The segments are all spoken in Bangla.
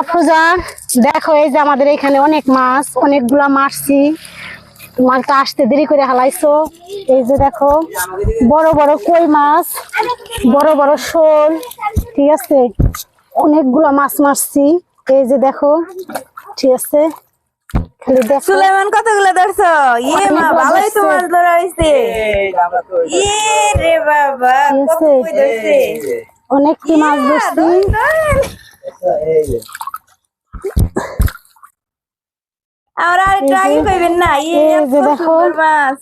আফরোজা দেখো এই যে আমাদের এখানে অনেক মাছ অনেকগুলা মারছি। মাছটা আসতে দেরি করে হালাইছো। এই যে দেখো বড় বড় কই মাছ বড় বড় শোল ঠিক আছে? অনেকগুলা মাছ মারছি। এই যে দেখো ঠিক আছে? কতগুলো ধরছো? ইয়ে মা ভালোই তো মাছ ধরা হয়েছে ইয়ে রে বাবা ঠিক কত আছে। কই ধরছে? অনেক কি মাছ ধরছি। আমরা এই যে- না এই যে দেখো। মাছ।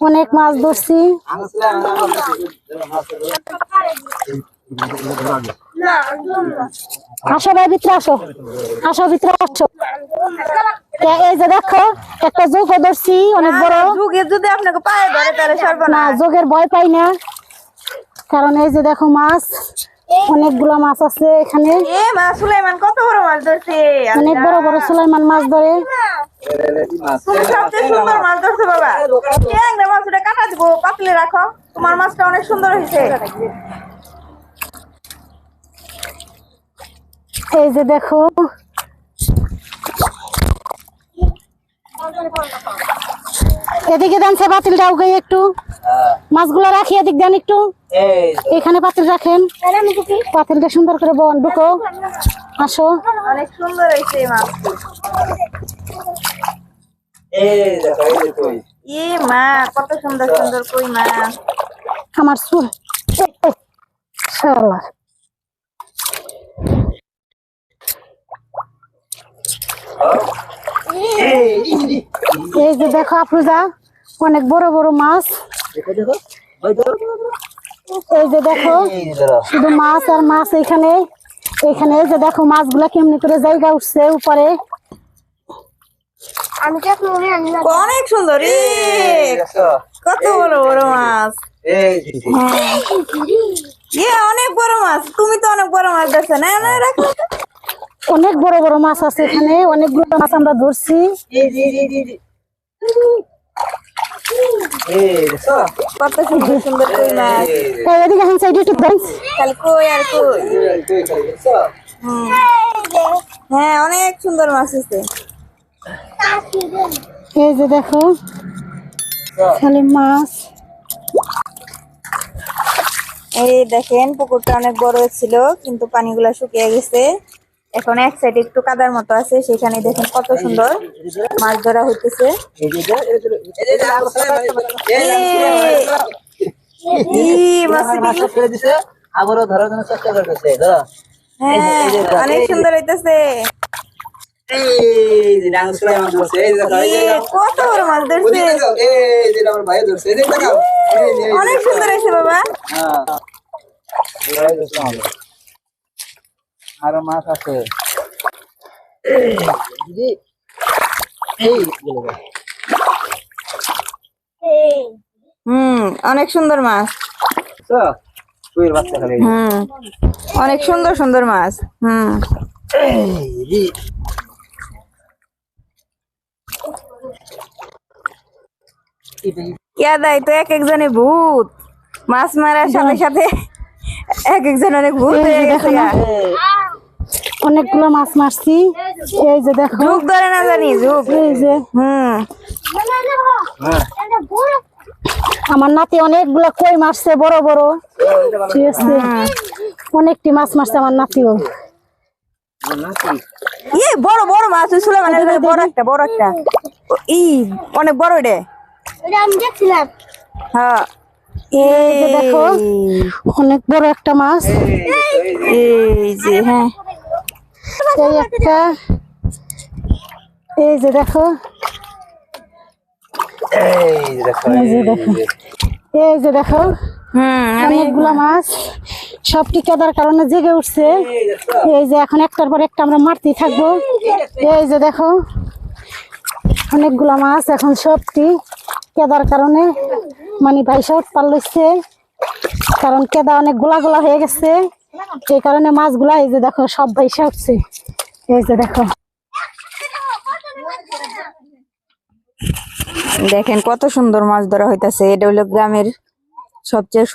অনেক মাছ ধরছি। আসো ভাই ভিতরে আসো। আসো ভিতরে আসো। এই যে দেখো একটা যোগ ধরছি অনেক বড়। যুগে যদি আপনাকে পায়ে ধরে তাহলে না সর্বনাশ যোগের ভয় পাই না। কারণ এই যে দেখো মাছ অনেকগুলো মাছ আছে এখানে। কত বড় মাছ ধরছে? অনেক বড় বড় সুলাইমান মাছ ধরে। সবচেয়ে সুন্দর মাছ ধরছো বাবা। ট্যাংরা মাছ ওটা কাটা দিব পাতলে রাখো। তোমার মাছটা অনেক সুন্দর হয়েছে। এই যে দেখো। এদিকে দেন সে পাতিলটাও গাই একটু। মাছগুলো রাখি এদিক দেন একটু। এখানে পাতিল রাখেন। পাতিলটা সুন্দর করে বন ঢুকো। আসো। অনেক সুন্দর হয়েছে এই মাছ ই মা কত সুন্দর সুন্দর কই মাছ আমার চুল এই যে দেখো আফরুজা অনেক বড় বড় মাছ। এই যে দেখো শুধু মাছ আর মাছ এখানে। এখানে যে দেখো মাছগুলা কেমনি করে জায়গা উঠছে উপরে। অনেক সুন্দর কত বড় বড় মাছ। ইয়ে অনেক বড় মাছ। তুমি তো অনেক বড় মাছ ধরছো না রাখো। অনেক বড় বড় মাছ আছে এখানে অনেকগুলো মাছ আমরা ধরছি। কত সুন্দর সুন্দর কই মাছ। এদিকে সাইড কই আর কই। হ্যাঁ অনেক সুন্দর মাছ আছে। এই যে দেখো খালি মাছ। এই দেখেন পুকুরটা অনেক বড় ছিল কিন্তু পানিগুলা শুকিয়ে গেছে। এখন এক সাইডে একটু কাদার মতো আছে, সেখানে দেখেন কত সুন্দর মাছ ধরা হইতেছে। হ্যাঁ অনেক সুন্দর হইতেছে। কত। অনেক সুন্দর হয়েছে বাবা হ্যাঁ এই ভাই ধরছে আমাদের। আরও মাছ আছে। দিদি। এই। হুম অনেক সুন্দর মাছ। তো তুই বাচ্চা খালি। হুম অনেক সুন্দর সুন্দর মাছ। হুম। ইয়াদাই তো এক একজনে ভূত। মাছ মারার সাথে সাথে এক একজন অনেক ভূত হয়ে গেছে। অনেকগুলো মাছ মারছি। এই যে দেখো। যুগ ধরে না জানি যুগ এই যে। হুম। হ্যাঁ আমার নাতি অনেকগুলো কই মারছে বড় বড়। ঠিক আছে। অনেকটি মাছ মারছে আমার নাতিও। ইয়ে বড় বড় মাছ হয়েছিল মানে বড় একটা বড় একটা। ই অনেক বড় রে হ্যাঁ। এই যে দেখো অনেক বড় একটা মাছ। এই যে হ্যাঁ। এই একটা এই যে দেখো। এই যে দেখো। এই যে দেখো। অনেকগুলা মাছ সব টিকাদার কারণে জেগে উঠছে। এই যে এখন একটার পর একটা আমরা মারতেই থাকব। এই যে দেখো। অনেকগুলা মাছ এখন সবটি কেদার কারণে মানে ভাইসা উৎপাল লইছে কারণ কেদা অনেক গোলা গোলা হয়ে গেছে। এই কারণে মাছগুলা এই যে দেখো সব ভাইসা উঠছে এই যে দেখো। দেখেন কত সুন্দর মাছ ধরা হইতাছে। এটা হলো গ্রামের সবচেয়ে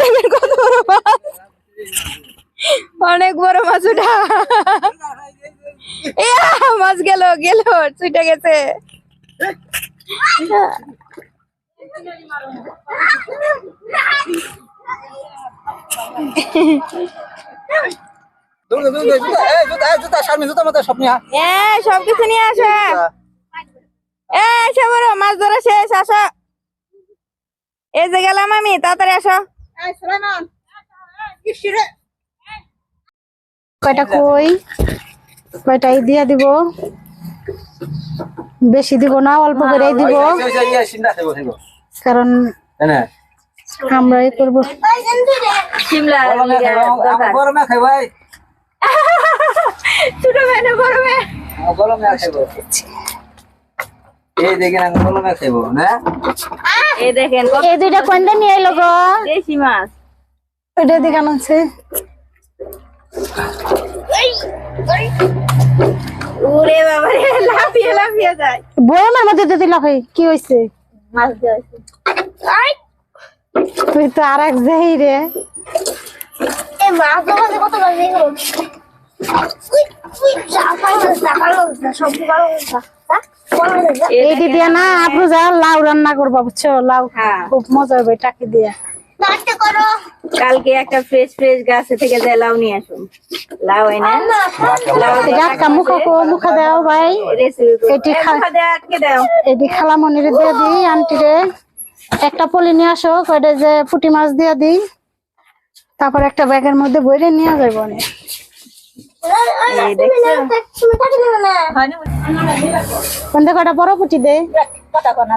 দেখেন কত বড় মাছ। অনেক বড় মাছ ওটা। মাছ গেল গেল ছুটে গেছে। সবকিছু নিয়ে আসো এ এসে বড় মাছ ধরা শেষ আসো এই যে গেলাম আমি তাড়াতাড়ি আসো কয়টা কই কয়টাই দিয়া দিব বেশি দিব না অল্প করে দিব কারণ আমরাই করব। গরমে এই। ছোট মেয়ে বড় মেয়ে গরমে খাইবো। এই দেখেন আমি গরমে খাইবো না? এই দেখেন এই দুইটা কোনটা নিয়ে এলো গো? দেশি মাছ। ওইটা দেখানো আছে ওরে বাবা রে লাফিয়ে লাফিয়ে যায়। বয়ামের মধ্যে দিয়ে দিলা কি হয়েছে মাছ দিয়েছে তুই তো আর এক যাই রে। এই মাছ কত বাজে গেল না এইটি দিয়া না আপনি যা লাউ রান্না করবা বুঝছ? লাউ হ্যাঁ। খুব মজা হবে টাকি দিয়া। কালকে একটা ফ্রেশ ফ্রেশ গাছে থেকে যায় লাউ নিয়ে আসুন। লাউ এনে লাউ আটকা মুখা কো মুখা দাও ভাই। এটি খা- আটকে দাও। এটি খালামনির দিয়ে দিই আন্টিরে একটা পলি নিয়ে আসো কয়টা যে পুঁটি মাছ দিয়ে দিই। তারপর একটা ব্যাগের মধ্যে বইরে নিয়ে যাব অনেক এই দেখছ? তুমি কোনটা কয়টা বড় পুঁটি দে? কথা কর না